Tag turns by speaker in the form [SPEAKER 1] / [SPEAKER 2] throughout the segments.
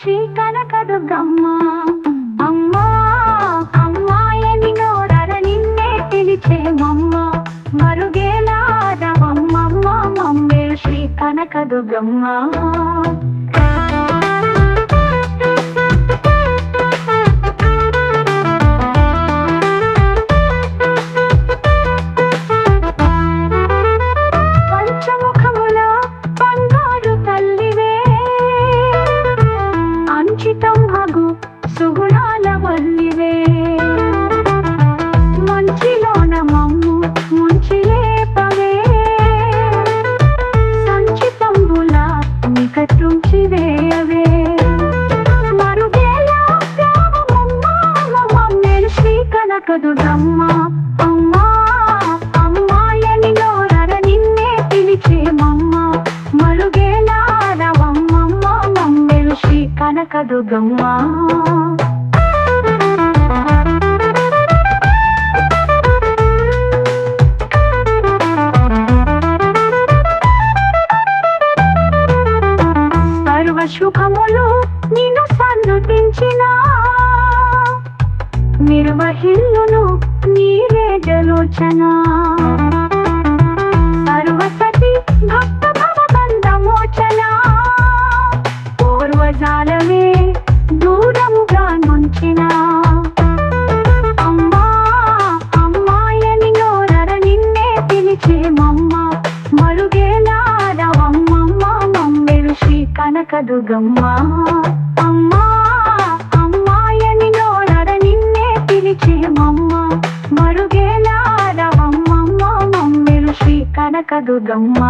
[SPEAKER 1] శ్రీ కనకదుర్గమ్మ అమ్మా అమ్మాయని నోరర నిన్నే పిలిచేమమ్మ మరుగేలాడవమ్మమ్మ మమ్మే శ్రీ కనకదుర్గమ్మ కలకదు శ్రీ అమ్మా అమ్మాయని నోరర నిన్నే పిలిచేమమ్మ మరుగేలా రవమ్మమ్మ మమ్మేలు శ్రీ శుభములు నిన్ను సన్నుతించినా నిర్వహిల్లును నీరే జలోచన సర్వసతి భక్త భవ బంధమోచన పూర్వజాలమే దూరముగా నుంచిన అమ్మా అమ్మాయని నోరర నిన్నే పిలిచేమమ్మ మరుగేలాడవమ్మమ్మ మమ్మెలు శ్రీ కనకదుగమ్మ అమ్మా శ్రీ కనకదుర్గమ్మ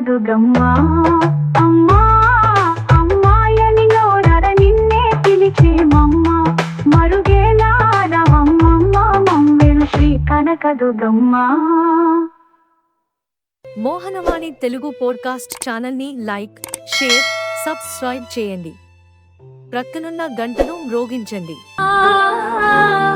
[SPEAKER 1] కనకదుర్గమ్మ అమ్మా అమ్మాయని నోరర నిన్నే పిలిచేమమ్మ మరుగేలాడవమ్మమ్మ మమ్మెలు శ్రీ కనకదుర్గమ్మ
[SPEAKER 2] మోహనవాణి తెలుగు పోడ్కాస్ట్ ఛానల్ని లైక్ షేర్ సబ్స్క్రైబ్ చేయండి. ప్రక్కనున్న గంటను మ్రోగించండి.
[SPEAKER 1] ఆ